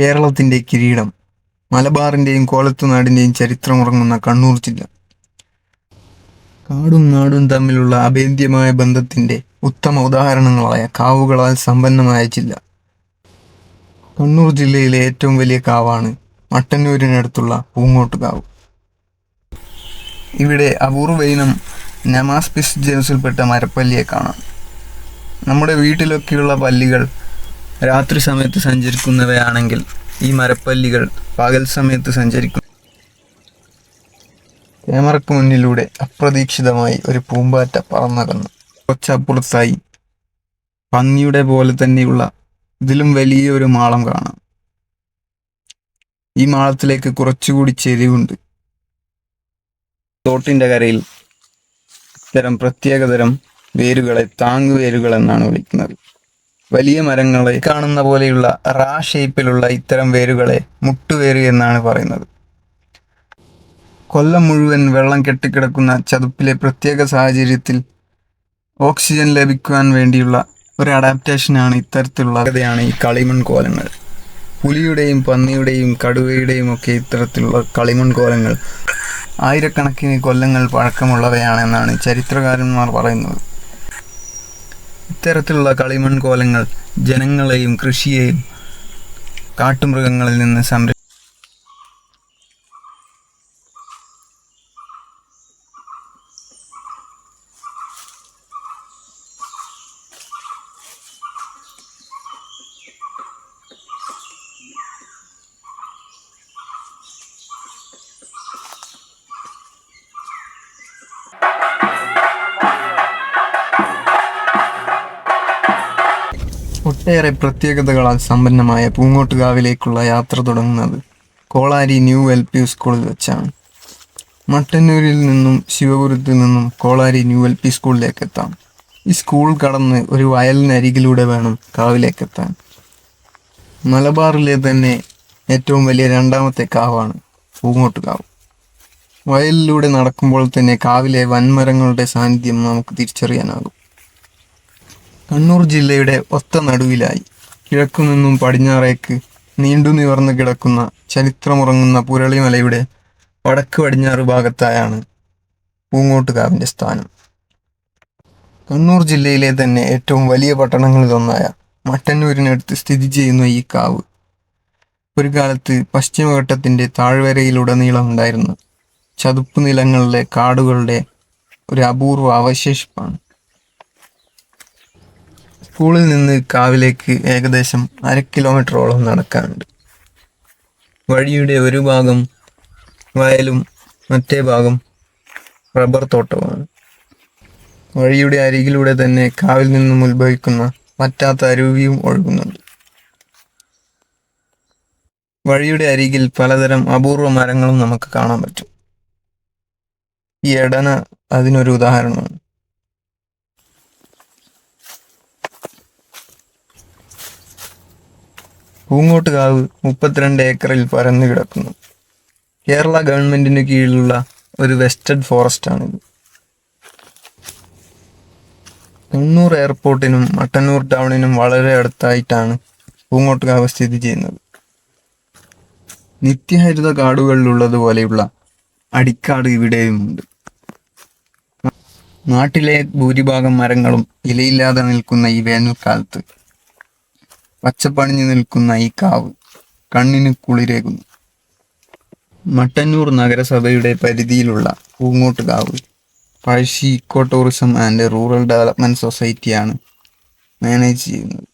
കേരളത്തിന്റെ കിരീടം മലബാറിന്റെയും ചരിത്രം ഉറങ്ങുന്ന കണ്ണൂർ ജില്ല. കാടും നാടും തമ്മിലുള്ള അഭേദ്യമായ ബന്ധത്തിന്റെ ഉത്തമ ഉദാഹരണങ്ങളായ കാവുകളാൽ സമ്പന്നമായ ജില്ല. കണ്ണൂർ ജില്ലയിലെ ഏറ്റവും വലിയ കാവാണ് മട്ടന്നൂരിനടുത്തുള്ള പൂങ്ങോട്ടുകാവ് ഇവിടെ അപൂർവ നമാസ്പിസ് ജനുസിൽപ്പെട്ട മരപ്പല്ലിയെ കാണാം. നമ്മുടെ വീട്ടിലൊക്കെയുള്ള പല്ലികൾ രാത്രി സമയത്ത് സഞ്ചരിക്കുന്നവയാണെങ്കിൽ ഈ മരപ്പല്ലികൾ പകൽ സമയത്ത് സഞ്ചരിക്കും. ക്യാമറയ്ക്ക് മുന്നിലൂടെ അപ്രതീക്ഷിതമായി ഒരു പൂമ്പാറ്റ പറന്നകന്നു. കൊച്ചപ്പുറത്തായി പന്നിയുടെ പോലെ തന്നെയുള്ള ഇതിലും വലിയൊരു മാളം കാണാം. ഈ മാളത്തിലേക്ക് കുറച്ചുകൂടി ചെരിവുണ്ട്. തോട്ടിന്റെ കരയിൽ ഇത്തരം പ്രത്യേകതരം വേരുകളെ താങ്ങുവേരുകൾ എന്നാണ് വിളിക്കുന്നത്. വലിയ മരങ്ങളെ കാണുന്ന പോലെയുള്ള റാ ഷേപ്പിലുള്ള ഇത്തരം വേരുകളെ മുട്ടുവേര് എന്നാണ് പറയുന്നത്. കൊല്ലം മുഴുവൻ വെള്ളം കെട്ടിക്കിടക്കുന്ന ചതുപ്പിലെ പ്രത്യേക സാഹചര്യത്തിൽ ഓക്സിജൻ ലഭിക്കുവാൻ വേണ്ടിയുള്ള ഒരു അഡാപ്റ്റേഷനാണ് ഇത്തരത്തിലുള്ള കഥയാണ് ഈ കളിമൺ കോലങ്ങൾ. പുലിയുടെയും പന്നിയുടെയും കടുവയുടെയും ഒക്കെ ഇത്തരത്തിലുള്ള കളിമൺ കോലങ്ങൾ ആയിരക്കണക്കിന് കൊല്ലങ്ങൾ പഴക്കമുള്ളവയാണെന്നാണ് ചരിത്രകാരന്മാർ പറയുന്നത്. ഇത്തരത്തിലുള്ള കളിമൺ കോലങ്ങൾ ജനങ്ങളെയും കൃഷിയെയും കാട്ടുമൃഗങ്ങളിൽ നിന്ന് സംര ഒട്ടേറെ പ്രത്യേകതകളാൽ സമ്പന്നമായ പൂങ്ങോട്ടുകാവിലേക്കുള്ള യാത്ര തുടങ്ങുന്നത് കോളാരി ന്യൂ എൽ പി സ്കൂളിൽ വെച്ചാണ്. മട്ടന്നൂരിൽ നിന്നും ശിവപുരത്തിൽ നിന്നും കോളാരി ന്യൂ എൽ പി സ്കൂളിലേക്ക് എത്താം. ഈ സ്കൂൾ കടന്ന് ഒരു വയലിനരികിലൂടെ വേണം കാവിലേക്കെത്താൻ മലബാറിലെ തന്നെ ഏറ്റവും വലിയ രണ്ടാമത്തെ കാവാണ് പൂങ്ങോട്ടുകാവ്. വയലിലൂടെ നടക്കുമ്പോൾ തന്നെ കാവിലെ വൻമരങ്ങളുടെ സാന്നിധ്യം നമുക്ക് തിരിച്ചറിയാനാകും. കണ്ണൂർ ജില്ലയുടെ ഒത്ത നടുവിലായി. കിഴക്കു നിന്നും പടിഞ്ഞാറേക്ക് നീണ്ടു നിവർന്നു കിടക്കുന്ന ചരിത്രമുറങ്ങുന്ന പുരളിമലയുടെ വടക്ക് പടിഞ്ഞാറ് ഭാഗത്തായാണ് പൂങ്ങോട്ടുകാവിന്റെ സ്ഥാനം. കണ്ണൂർ ജില്ലയിലെ തന്നെ ഏറ്റവും വലിയ പട്ടണങ്ങളിലൊന്നായ മട്ടന്നൂരിനടുത്ത് സ്ഥിതി ചെയ്യുന്ന ഈ കാവ് ഒരു കാലത്ത് പശ്ചിമഘട്ടത്തിന്റെ താഴ്വരയിലുടനീളം ഉണ്ടായിരുന്ന ചതുപ്പ് നിലങ്ങളിലെ കാടുകളുടെ ഒരു അപൂർവ അവശേഷിപ്പാണ്. സ്കൂളിൽ നിന്ന് കാവിലേക്ക് ഏകദേശം അര കിലോമീറ്ററോളം നടക്കാറുണ്ട് വഴിയുടെ ഒരു ഭാഗം വയലും മറ്റേ ഭാഗം റബ്ബർ തോട്ടവുമാണ്. വഴിയുടെ അരികിലൂടെ തന്നെ കാവിൽ നിന്നും ഉത്ഭവിക്കുന്ന വറ്റാത്ത അരുവിയും ഒഴുകുന്നുണ്ട്. വഴിയുടെ അരികിൽ പലതരം അപൂർവ മരങ്ങളും നമുക്ക് കാണാൻ പറ്റും. ഈ എടന അതിനൊരു ഉദാഹരണമാണ്. പൂങ്ങോട്ടുകാവ് മുപ്പത്തിരണ്ട് ഏക്കറിൽ പരന്നു കിടക്കുന്നു. കേരള ഗവൺമെന്റിന് കീഴിലുള്ള ഒരു വെസ്റ്റഡ് ഫോറസ്റ്റ് ആണിത് കണ്ണൂർ എയർപോർട്ടിനും മട്ടന്നൂർ ടൗണിനും വളരെ അടുത്തായിട്ടാണ് പൂങ്ങോട്ടുകാവ് സ്ഥിതി ചെയ്യുന്നത്. നിത്യഹരിത കാടുകളിലുള്ളതുപോലെയുള്ള അടിക്കാട് ഇവിടെയുമുണ്ട്. നാട്ടിലെ ഭൂരിഭാഗം മരങ്ങളും ഇലയില്ലാതെ നിൽക്കുന്ന ഈ വേനൽക്കാലത്ത് പച്ചപ്പണിഞ്ഞു നിൽക്കുന്ന ഈ കാവ് കണ്ണിന് കുളിരേകുന്നു. മട്ടന്നൂർ നഗരസഭയുടെ പരിധിയിലുള്ള Poongottukavu Pazhassi eco tourism and rural development സൊസൈറ്റിയാണ് manage ചെയ്യുന്നത്.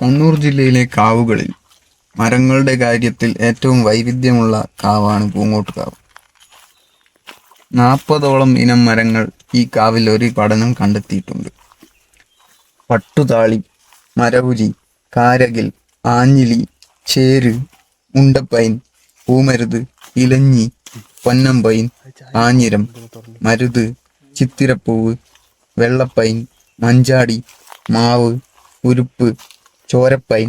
കണ്ണൂർ ജില്ലയിലെ കാവുകളിൽ മരങ്ങളുടെ കാര്യത്തിൽ ഏറ്റവും വൈവിധ്യമുള്ള കാവാണ് പൂങ്ങോട്ടുകാവ് നാൽപ്പതോളം ഇനം മരങ്ങൾ ഈ കാവിൽ ഒരു പഠനം കണ്ടെത്തിയിട്ടുണ്ട്. പട്ടുതാളി മരവുരി കാരകിൽ ആഞ്ഞിലി ചേര് ഉണ്ടപ്പൈൻ പൂമരുത് ഇലഞ്ഞി പൊന്നമ്പൈൻ ആഞ്ഞിരം മരുത് ചിത്തിരപ്പൂവ് വെള്ളപ്പൈൻ മഞ്ചാടി മാവ് ഉരുപ്പ് ചോരപ്പൈൻ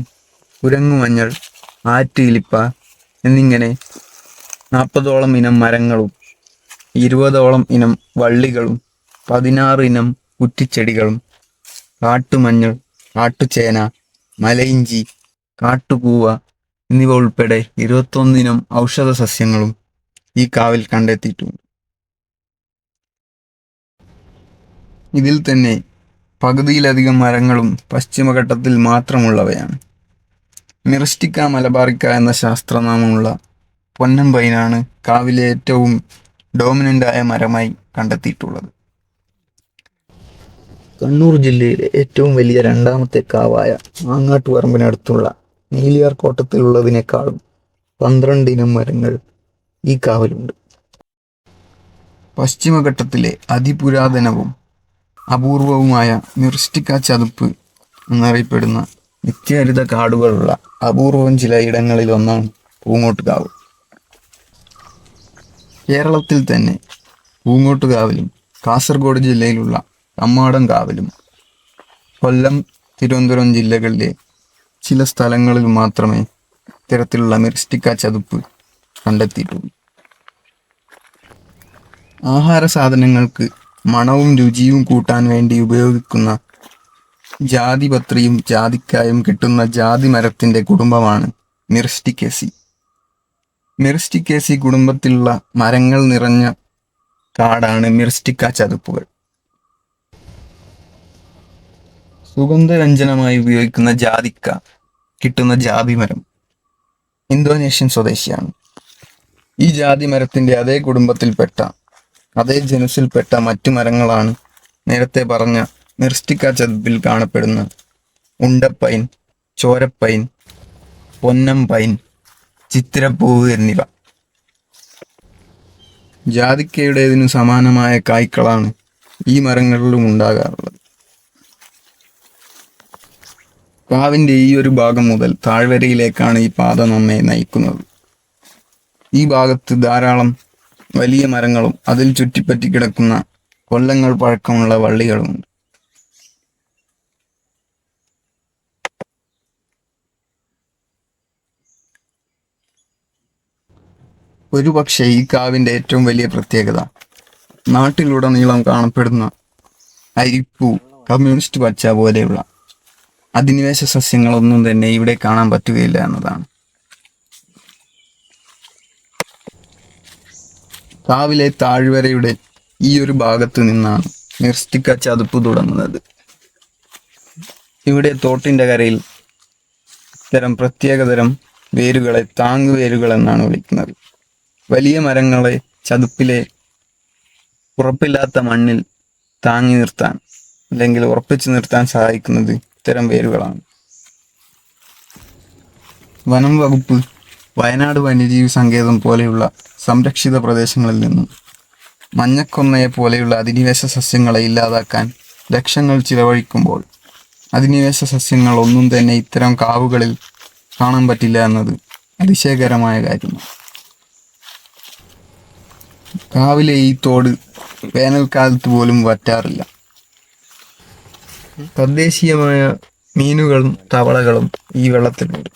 കുരങ്ങുമഞ്ഞൾ ആറ്റിലിപ്പ എന്നിങ്ങനെ നാൽപ്പതോളം ഇനം മരങ്ങളും ഇരുപതോളം ഇനം വള്ളികളും പതിനാറ് ഇനം കുറ്റിച്ചെടികളും കാട്ടുമഞ്ഞൾ കാട്ടുചേന മലയിഞ്ചി കാട്ടുകൂവ എന്നിവ ഉൾപ്പെടെ ഇരുപത്തൊന്നിനം ഔഷധ സസ്യങ്ങളും ഈ കാവിൽ കണ്ടെത്തിയിട്ടുണ്ട്. ഇതിൽ തന്നെ പകുതിയിലധികം മരങ്ങളും പശ്ചിമഘട്ടത്തിൽ മാത്രമുള്ളവയാണ്. മിറിസ്റ്റിക്ക മലബാറിക്ക എന്ന ശാസ്ത്രനാമമുള്ള പൊന്നം പൈനാണ് കാവിലെ ഏറ്റവും ഡോമിനന്റായ മരമായി കണ്ടെത്തിയിട്ടുള്ളത്. കണ്ണൂർ ജില്ലയിലെ ഏറ്റവും വലിയ രണ്ടാമത്തെ കാവായ മാങ്ങാട്ടുപറമ്പിനടുത്തുള്ള നീലിയാർ കോട്ടത്തിലുള്ളതിനേക്കാളും പന്ത്രണ്ട് ഇനം മരങ്ങൾ ഈ കാവിലുണ്ട്. പശ്ചിമഘട്ടത്തിലെ അതിപുരാതനവും അപൂർവവുമായ മിർസ്റ്റിക്ക ചതുപ്പ് എന്നറിയപ്പെടുന്ന നിത്യഹരിത കാടുകളുള്ള അപൂർവം ചില ഇടങ്ങളിൽ ഒന്നാണ് പൂങ്ങോട്ടുകാവ്. കേരളത്തിൽ തന്നെ പൂങ്ങോട്ടുകാവിലും കാസർഗോഡ് ജില്ലയിലുള്ള കമ്മാടം കാവിലും കൊല്ലം തിരുവനന്തപുരം ജില്ലകളിലെ ചില സ്ഥലങ്ങളിൽ മാത്രമേ ഇത്തരത്തിലുള്ള മിറിസ്റ്റിക്ക ചതുപ്പ് കണ്ടെത്തിയിട്ടുള്ളൂ. ആഹാര സാധനങ്ങൾക്ക് മണവും രുചിയും കൂട്ടാൻ വേണ്ടി ഉപയോഗിക്കുന്ന ജാതിപത്രിയും ജാതിക്കായും കിട്ടുന്ന ജാതി മരത്തിന്റെ കുടുംബമാണ് മിർസ്റ്റിക്കേസി മിർസ്റ്റിക്കേസി കുടുംബത്തിലുള്ള മരങ്ങൾ നിറഞ്ഞ കാടാണ് മിർസ്റ്റിക്ക ചതുപ്പുകൾ. സുഗന്ധരഞ്ജനമായി ഉപയോഗിക്കുന്ന ജാതിക്ക കിട്ടുന്ന ജാതി മരം ഇന്തോനേഷ്യൻ സ്വദേശിയാണ്. ഈ ജാതി മരത്തിന്റെ അതേ കുടുംബത്തിൽപ്പെട്ട അതേ ജനുസിൽപ്പെട്ട മറ്റു മരങ്ങളാണ് നേരത്തെ പറഞ്ഞ മിർസ്റ്റിക്ക ചതുപ്പിൽ കാണപ്പെടുന്ന ഉണ്ടപ്പൈൻ ചോരപ്പൈൻ പൊന്നം പൈൻ ചിത്തിരപ്പൂവ് എന്നിവ. ജാതിക്കയുടേതിനു സമാനമായ കായ്ക്കളാണ് ഈ മരങ്ങളിലും ഉണ്ടാകാറുള്ളത്. പാവിന്റെ ഈ ഒരു ഭാഗം മുതൽ താഴ്വരയിലേക്കാണ് ഈ പാത നമ്മെ നയിക്കുന്നത്. ഈ ഭാഗത്ത് ധാരാളം വലിയ മരങ്ങളും അതിൽ ചുറ്റിപ്പറ്റി കിടക്കുന്ന കൊല്ലങ്ങൾ പഴക്കമുള്ള വള്ളികളുമുണ്ട്. ഒരുപക്ഷെ ഈ കാവിന്റെ ഏറ്റവും വലിയ പ്രത്യേകത. നാട്ടിലുടനീളം കാണപ്പെടുന്ന അരിപ്പൂ കമ്മ്യൂണിസ്റ്റ് പച്ച പോലെയുള്ള അധിനിവേശ സസ്യങ്ങളൊന്നും തന്നെ ഇവിടെ കാണാൻ പറ്റുകയില്ല എന്നതാണ്. കാവിലെ താഴ്വരയുടെ ഈ ഒരു ഭാഗത്ത് നിന്നാണ് മിർസ്റ്റിക്ക ചതുപ്പ് തുടങ്ങുന്നത്. ഇവിടെ തോട്ടിന്റെ കരയിൽ ഇത്തരം പ്രത്യേകതരം വേരുകളെ താങ്ങുവേരുകൾ എന്നാണ് വിളിക്കുന്നത്. വലിയ മരങ്ങളെ ചതുപ്പിലെ ഉറപ്പില്ലാത്ത മണ്ണിൽ താങ്ങി നിർത്താൻ അല്ലെങ്കിൽ ഉറപ്പിച്ചു നിർത്താൻ സഹായിക്കുന്നത് ഇത്തരം വേരുകളാണ്. വനം വകുപ്പ് വയനാട് വന്യജീവി സങ്കേതം പോലെയുള്ള സംരക്ഷിത പ്രദേശങ്ങളിൽ നിന്നും മഞ്ഞക്കൊന്നയെ പോലെയുള്ള അധിനിവേശ സസ്യങ്ങളെ ഇല്ലാതാക്കാൻ ലക്ഷങ്ങൾ ചിലവഴിക്കുമ്പോൾ അധിനിവേശ സസ്യങ്ങൾ ഒന്നും തന്നെ ഇത്തരം കാവുകളിൽ കാണാൻ പറ്റില്ല എന്നത് അതിശയകരമായ കാര്യമാണ്. കാവിലെ ഈ തോട് വേനൽക്കാലത്ത് പോലും വറ്റാറില്ല. തദ്ദേശീയമായ മീനുകളും തവളകളും ഈ വെള്ളത്തിലുണ്ട്.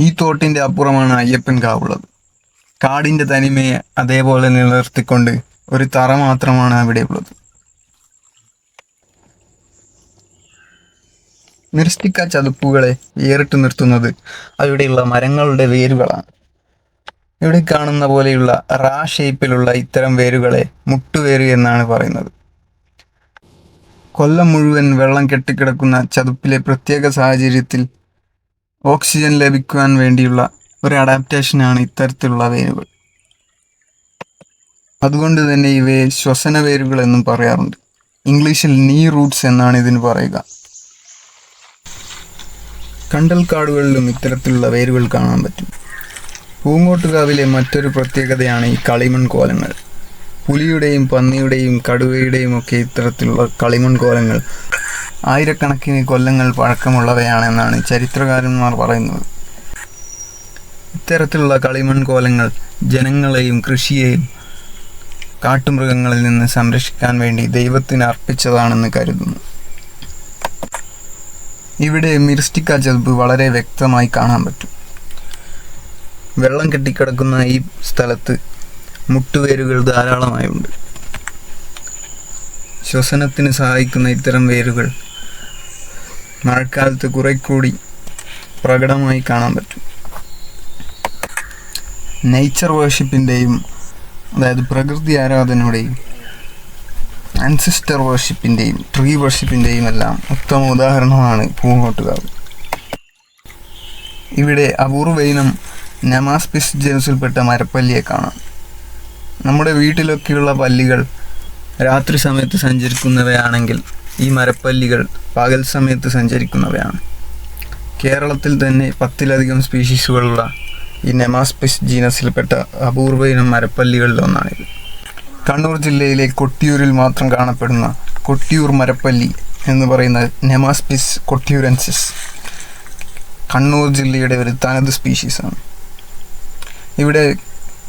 ഈ തോട്ടിന്റെ അപ്പുറമാണ് അയ്യപ്പൻ കാവുള്ളത്. കാടിന്റെ തനിമയെ അതേപോലെ നിലനിർത്തിക്കൊണ്ട് ഒരു തറ മാത്രമാണ് അവിടെ ഉള്ളത് മിർസ്റ്റിക്ക ചതുപ്പുകളെ വേറിട്ട് നിർത്തുന്നത് അവിടെയുള്ള മരങ്ങളുടെ വേരുകളാണ്. ഇവിടെ കാണുന്ന പോലെയുള്ള റാ ഷേപ്പിലുള്ള ഇത്തരം വേരുകളെ മുട്ടുവേര് എന്നാണ് പറയുന്നത്. കൊല്ലം മുഴുവൻ വെള്ളം കെട്ടിക്കിടക്കുന്ന ചതുപ്പിലെ പ്രത്യേക സാഹചര്യത്തിൽ ഓക്സിജൻ ലഭിക്കുവാൻ വേണ്ടിയുള്ള ഒരു അഡാപ്റ്റേഷനാണ് ഇത്തരത്തിലുള്ള വേരുകൾ. അതുകൊണ്ട് തന്നെ ഇവയെ ശ്വസന വേരുകൾ എന്നും പറയാറുണ്ട്. ഇംഗ്ലീഷിൽ നീ റൂട്ട്സ് എന്നാണ് ഇതിന് പറയുക. കണ്ടൽക്കാടുകളിലും ഇത്തരത്തിലുള്ള വേരുകൾ കാണാൻ പറ്റും. പൂങ്കോട്ടുകാവിലെ മറ്റൊരു പ്രത്യേകതയാണ് ഈ കളിമൺ കോലങ്ങൾ. പുലിയുടെയും പന്നിയുടെയും കടുവയുടെയും ഒക്കെ ഇത്തരത്തിലുള്ള കളിമൺ കോലങ്ങൾ. ആയിരക്കണക്കിന് കൊല്ലങ്ങൾ പഴക്കമുള്ളവയാണെന്നാണ് ചരിത്രകാരന്മാർ പറയുന്നത്. ഇത്തരത്തിലുള്ള കളിമൺ കോലങ്ങൾ ജനങ്ങളെയും കൃഷിയെയും കാട്ടുമൃഗങ്ങളിൽ നിന്ന് സംരക്ഷിക്കാൻ വേണ്ടി ദൈവത്തിന് അർപ്പിച്ചതാണെന്ന് കരുതുന്നു. ഇവിടെ മിർസ്റ്റിക്ക ചതുപ്പ് വളരെ വ്യക്തമായി കാണാൻ പറ്റും. വെള്ളം കെട്ടിക്കിടക്കുന്ന ഈ സ്ഥലത്ത് മുട്ടുവേരുകൾ ധാരാളമായുണ്ട്. ശ്വസനത്തിന് സഹായിക്കുന്ന ഇത്തരം വേരുകൾ മഴക്കാലത്ത് കുറെ കൂടി പ്രകടമായി കാണാൻ പറ്റും. നേച്ചർ വേർഷിപ്പിന്റെയും അതായത് പ്രകൃതി ആരാധനയുടെയും ആൻസിസ്റ്റർ വർഷിപ്പിന്റെയും ട്രീ വർഷിപ്പിന്റെയും എല്ലാം ഉത്തമ ഉദാഹരണമാണ് പൂങ്കോട്ടുകാവ് ഇവിടെ അപൂർവൈനം നമാസ്പിസ് ജനുസിൽപ്പെട്ട മരപ്പല്ലിയെ കാണാം. നമ്മുടെ വീട്ടിലൊക്കെയുള്ള പല്ലികൾ രാത്രി സമയത്ത് സഞ്ചരിക്കുന്നവയാണെങ്കിൽ ഈ മരപ്പല്ലികൾ പകൽ സമയത്ത് സഞ്ചരിക്കുന്നവയാണ്. കേരളത്തിൽ തന്നെ പത്തിലധികം സ്പീഷീസുകളുള്ള ഈ നെമാസ്പിസ് ജീനസിൽപ്പെട്ട അപൂർവ ഇനം മരപ്പല്ലികളിൽ ഒന്നാണിത് കണ്ണൂർ ജില്ലയിലെ കൊട്ടിയൂരിൽ മാത്രം കാണപ്പെടുന്ന കൊട്ടിയൂർ മരപ്പല്ലി എന്ന് പറയുന്ന നെമാസ്പിസ് കൊട്ടിയൂരൻസിസ് കണ്ണൂർ ജില്ലയുടെ ഒരു തനത് സ്പീഷീസാണ്. ഇവിടെ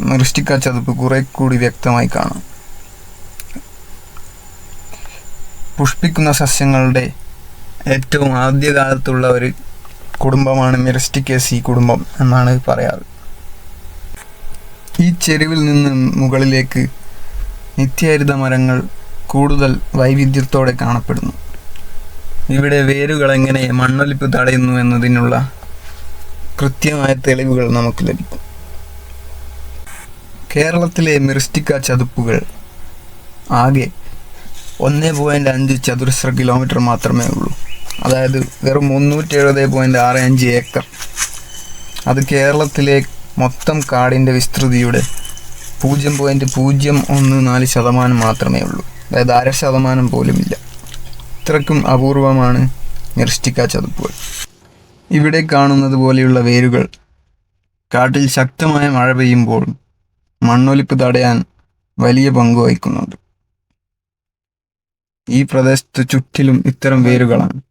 മൃഷ്ടിക്ക ചതുപ്പ് കുറെ കൂടി വ്യക്തമായി കാണാം. പുഷ്പിക്കുന്ന സസ്യങ്ങളുടെ ഏറ്റവും ആദ്യകാലത്തുള്ള ഒരു കുടുംബമാണ് മിറസ്റ്റിക്കേസി കുടുംബം എന്നാണ് പറയാറ്. ഈ ചെരുവിൽ നിന്ന് മുകളിലേക്ക് നിത്യഹരിത മരങ്ങൾ കൂടുതൽ വൈവിധ്യത്തോടെ കാണപ്പെടുന്നു. ഇവിടെ വേരുകൾ എങ്ങനെ മണ്ണൊലിപ്പ് തടയുന്നു എന്നതിനുള്ള കൃത്യമായ തെളിവുകൾ നമുക്ക് ലഭിക്കും. കേരളത്തിലെ മിറിസ്റ്റിക്ക ചതുപ്പുകൾ ആകെ ഒന്ന് പോയിന്റ് അഞ്ച് ചതുരശ്ര കിലോമീറ്റർ മാത്രമേ ഉള്ളൂ. അതായത് വെറും മുന്നൂറ്റി എഴുപത് പോയിന്റ് ആറ് അഞ്ച് ഏക്കർ. അത് കേരളത്തിലെ മൊത്തം കാടിന്റെ വിസ്തൃതിയുടെ പൂജ്യം പോയിന്റ് പൂജ്യം ഒന്ന് നാല് ശതമാനം മാത്രമേ ഉള്ളൂ. അതായത് അര ശതമാനം പോലുമില്ല ഇത്രക്കും അപൂർവമാണ് നിർഷ്ടിക്ക ചതുപ്പുകൾ. ഇവിടെ കാണുന്നത് പോലെയുള്ള വേരുകൾ കാട്ടിൽ ശക്തമായ മഴ പെയ്യുമ്പോൾ മണ്ണൊലിപ്പ് തടയാൻ വലിയ പങ്ക് വഹിക്കുന്നുണ്ട്. ഈ പ്രദേശത്ത് ചുറ്റിലും ഇത്തരം വേരുകളാണ്.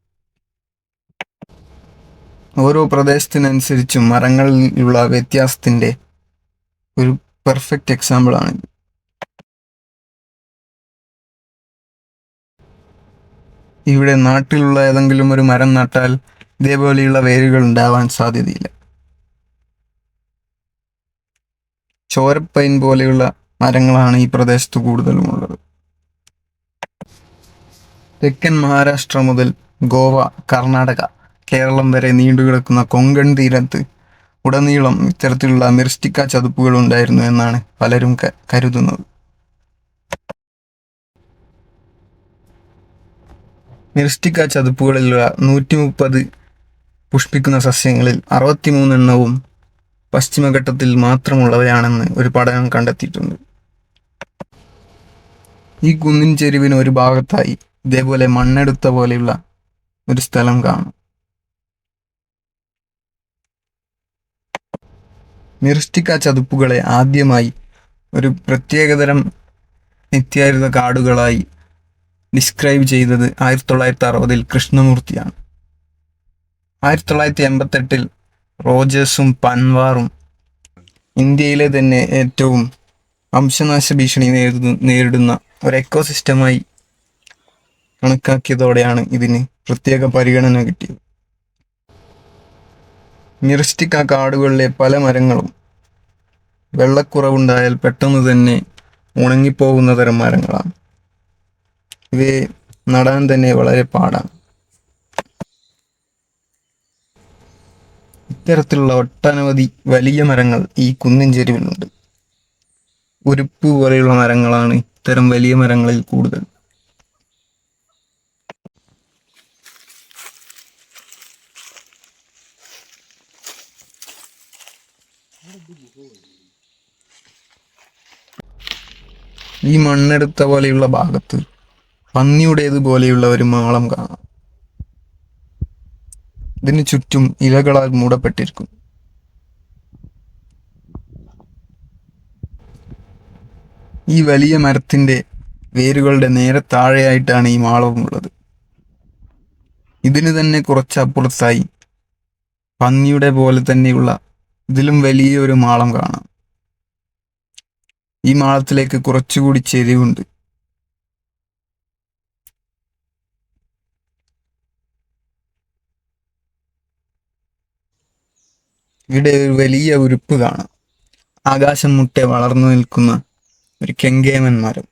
ഓരോ പ്രദേശത്തിനനുസരിച്ചും മരങ്ങളിലുള്ള വ്യത്യാസത്തിന്റെ ഒരു പെർഫെക്റ്റ് എക്സാമ്പിൾ എക്സാമ്പിളാണിത് ഇവിടെ നാട്ടിലുള്ള ഏതെങ്കിലും ഒരു മരം നട്ടാൽ ഇതേപോലെയുള്ള വേരുകൾ ഉണ്ടാവാൻ സാധ്യതയില്ല. ചോരപ്പൈൻ പോലെയുള്ള മരങ്ങളാണ് ഈ പ്രദേശത്ത് കൂടുതലും ഉള്ളത്. തെക്കൻ മഹാരാഷ്ട്ര മുതൽ ഗോവ കർണാടക കേരളം വരെ നീണ്ടുകിടക്കുന്ന കൊങ്കൺ തീരത്ത് ഉടനീളം ഇത്തരത്തിലുള്ള മെറിസ്റ്റിക്ക ചതുപ്പുകൾ ഉണ്ടായിരുന്നു എന്നാണ് പലരും കരുതുന്നത്. മെറിസ്റ്റിക്ക ചതുപ്പുകളിലുള്ള നൂറ്റി മുപ്പത് പുഷ്പിക്കുന്ന സസ്യങ്ങളിൽ അറുപത്തിമൂന്നെണ്ണവും പശ്ചിമഘട്ടത്തിൽ മാത്രമുള്ളവയാണെന്ന് ഒരു പഠനം കണ്ടെത്തിയിട്ടുണ്ട്. ഈ കുന്നിൻ ചെരുവിന് ഒരു ഭാഗത്തായി ഇതേപോലെ മണ്ണെടുത്ത പോലെയുള്ള ഒരു സ്ഥലം കാണും. മിർസ്റ്റിക്ക ചതുപ്പുകളെ ആദ്യമായി ഒരു പ്രത്യേകതരം നിത്യായുധ കാടുകളായി ഡിസ്ക്രൈബ് ചെയ്തത് ആയിരത്തി തൊള്ളായിരത്തി അറുപതിൽ കൃഷ്ണമൂർത്തിയാണ്. ആയിരത്തി തൊള്ളായിരത്തി എൺപത്തെട്ടിൽ റോജേഴ്സും പൻവാറും ഇന്ത്യയിലെ തന്നെ ഏറ്റവും വംശനാശ ഭീഷണി നേരിടുന്ന നേരിടുന്ന ഒരു എക്കോസിസ്റ്റമായി കണക്കാക്കിയതോടെയാണ് ഇതിന് പ്രത്യേക പരിഗണന കിട്ടിയത്. മിറിസ്റ്റിക്ക കാടുകളിലെ പല മരങ്ങളും വെള്ളക്കുറവുണ്ടായാൽ പെട്ടെന്ന് തന്നെ ഉണങ്ങിപ്പോകുന്ന തരം മരങ്ങളാണ്. ഇവയെ നടാൻ തന്നെ വളരെ പാടാണ്. ഇത്തരത്തിലുള്ള ഒട്ടനവധി വലിയ മരങ്ങൾ ഈ കുന്നിൻ ചെരുവിലുണ്ട് ഉരുപ്പ് പോലെയുള്ള മരങ്ങളാണ് ഇത്തരം വലിയ മരങ്ങളിൽ കൂടുതൽ. ഈ മണ്ണെടുത്ത പോലെയുള്ള ഭാഗത്ത് പന്നിയുടേത് പോലെയുള്ള ഒരു മാളം കാണാം. ഇതിന് ചുറ്റും ഇലകളാൽ മൂടപ്പെട്ടിരിക്കുന്നു. ഈ വലിയ മരത്തിന്റെ വേരുകളുടെ നേരെ താഴെയായിട്ടാണ് ഈ മാളവും ഉള്ളത് ഇതിന് തന്നെ കുറച്ചപ്പുറത്തായി പന്നിയുടെ പോലെ തന്നെയുള്ള ഇതിലും വലിയൊരു മാളം കാണാം. ഈ മാളത്തിലേക്ക് കുറച്ചുകൂടി ചെരിവുണ്ട്. ഇവിടെ ഒരു വലിയ ഉരുപ്പ് കാണാം. ആകാശം മുട്ടെ വളർന്നു നിൽക്കുന്ന ഒരു കെങ്കേമൻ മരം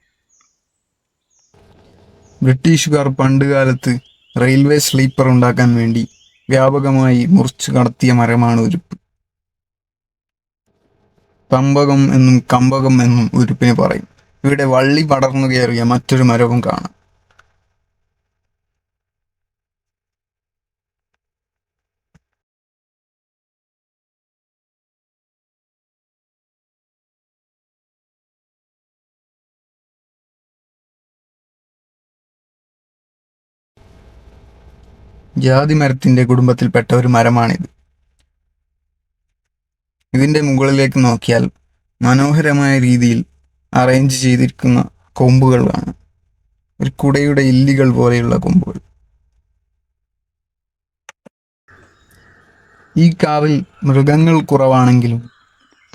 ബ്രിട്ടീഷുകാർ പണ്ടുകാലത്ത് റെയിൽവേ സ്ലീപ്പർ ഉണ്ടാക്കാൻ വേണ്ടി വ്യാപകമായി മുറിച്ചു കടത്തിയ മരമാണ് ഉരുപ്പ്. പമ്പകം എന്നും കമ്പകം എന്നും ഉരുപ്പിന് പറയും. ഇവിടെ വള്ളി പടർന്നു കയറിയ മറ്റൊരു മരവും കാണാം. ജാതി മരത്തിന്റെ കുടുംബത്തിൽപ്പെട്ട ഒരു മരമാണിത്. ഇതിന്റെ മുകളിലേക്ക് നോക്കിയാൽ മനോഹരമായ രീതിയിൽ അറേഞ്ച് ചെയ്തിരിക്കുന്ന കൊമ്പുകൾ കാണാം. ഒരു കുടയുടെ ഇല്ലികൾ പോലെയുള്ള കൊമ്പുകൾ. ഈ കാവിൽ മൃഗങ്ങൾ കുറവാണെങ്കിലും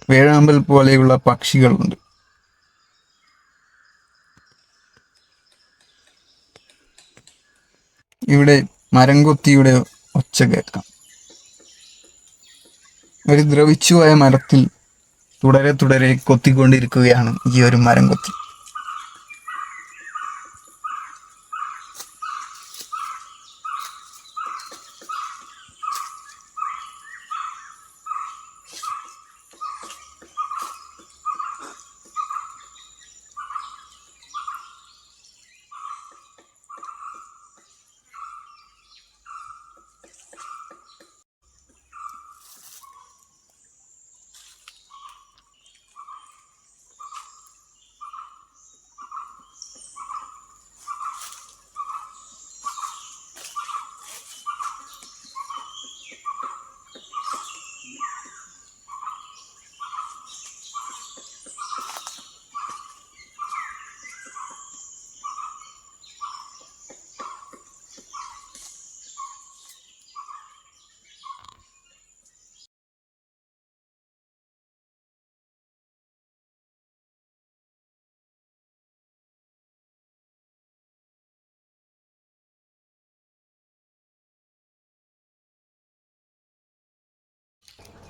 വേഴാമ്പൽ പോലെയുള്ള പക്ഷികളുണ്ട് ഇവിടെ മരംകൊത്തിയുടെ ഒച്ച കേൾക്കാം. ഒരു ദ്രവിച്ചുപോയ മരത്തിൽ തുടരെ തുടരെ കൊത്തിക്കൊണ്ടിരിക്കുകയാണ് ഈ ഒരു മരം കൊത്തി.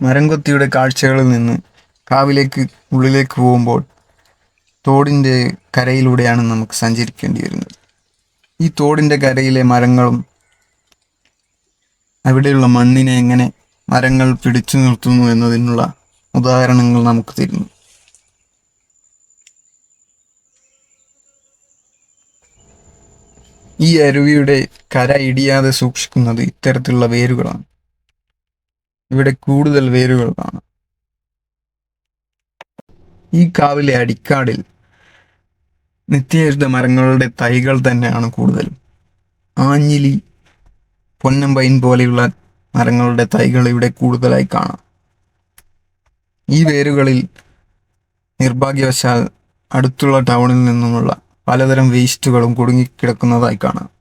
മരംകൊത്തിയുടെ കാഴ്ചകളിൽ നിന്ന് കാവിലേക്ക് ഉള്ളിലേക്ക് പോകുമ്പോൾ തോടിന്റെ കരയിലൂടെയാണ് നമുക്ക് സഞ്ചരിക്കേണ്ടി വരുന്നത് ഈ തോടിന്റെ കരയിലെ മരങ്ങളും അവിടെയുള്ള മണ്ണിനെ എങ്ങനെ മരങ്ങൾ പിടിച്ചു നിർത്തുന്നു എന്നതിനുള്ള ഉദാഹരണങ്ങൾ നമുക്ക് തരുന്നു. ഈ അരുവിയുടെ കര ഇടിയാതെ സൂക്ഷിക്കുന്നത് ഇത്തരത്തിലുള്ള വേരുകളാണ്. ഇവിടെ കൂടുതൽ വേരുകൾ കാണാം. ഈ കാവിലെ അടിക്കാടിൽ നിത്യഹരിത മരങ്ങളുടെ തൈകൾ തന്നെയാണ് കൂടുതലും. ആഞ്ഞിലി പൊന്നമ്പൈൻ പോലെയുള്ള മരങ്ങളുടെ തൈകൾ ഇവിടെ കൂടുതലായി കാണാം. ഈ വേരുകളിൽ നിർഭാഗ്യവശാൽ അടുത്തുള്ള ടൗണിൽ നിന്നുമുള്ള പലതരം വേസ്റ്റുകളും കുടുങ്ങിക്കിടക്കുന്നതായി കാണാം.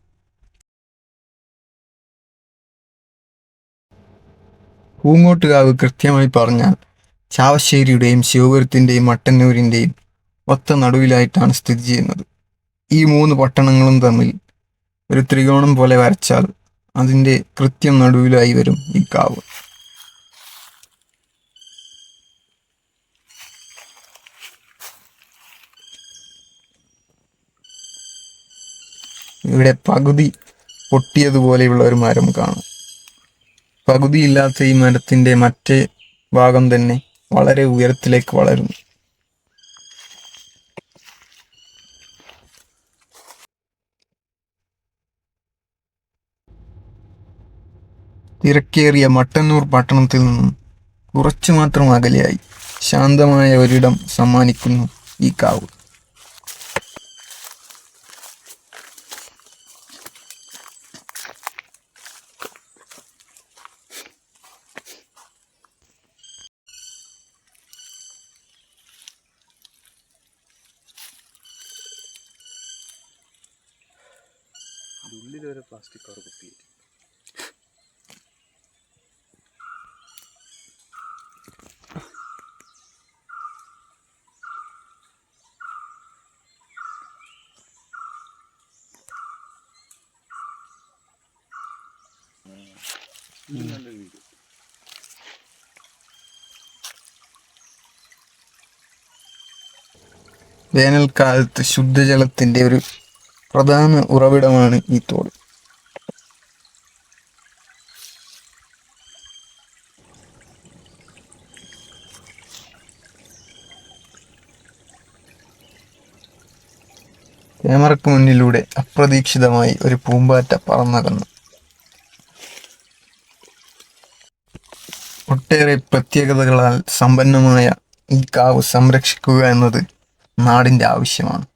പൂങ്ങോട്ടുകാവ് കൃത്യമായി പറഞ്ഞാൽ ചാവശ്ശേരിയുടെയും ശിവപുരത്തിന്റെയും മട്ടന്നൂരിന്റെയും ഒത്ത നടുവിലായിട്ടാണ് സ്ഥിതി ചെയ്യുന്നത്. ഈ മൂന്ന് പട്ടണങ്ങളും തമ്മിൽ ഒരു ത്രികോണം പോലെ വരച്ചാൽ അതിന്റെ കൃത്യം നടുവിലായി വരും ഈ കാവ്. ഇവിടെ പകുതി പൊട്ടിയതുപോലെയുള്ള ഒരു മരം കാണാം. പകുതിയില്ലാത്ത ഈ മരത്തിന്റെ മറ്റേ ഭാഗം തന്നെ വളരെ ഉയരത്തിലേക്ക് വളരുന്നു. തിരക്കേറിയ മട്ടന്നൂർ പട്ടണത്തിൽ നിന്നും കുറച്ചു മാത്രം അകലെയായി ശാന്തമായ ഒരിടം സമ്മാനിക്കുന്നു ഈ കാവ് ഉള്ളിൽ ഉള്ളിലൊരു പ്ലാസ്റ്റിക് കവർ കുത്തിയിട്ട് വേനൽക്കാലത്ത് ശുദ്ധജലത്തിന്റെ ഒരു പ്രധാന ഉറവിടമാണ് ഈ തോട്. ക്യാമറയ്ക്ക് മുന്നിലൂടെ അപ്രതീക്ഷിതമായി ഒരു പൂമ്പാറ്റ പറന്നകന്നു. ഒട്ടേറെ പ്രത്യേകതകളാൽ സമ്പന്നമായ ഈ കാവ് സംരക്ഷിക്കുക എന്നത് നാടിന്റെ ആവശ്യമാണ്.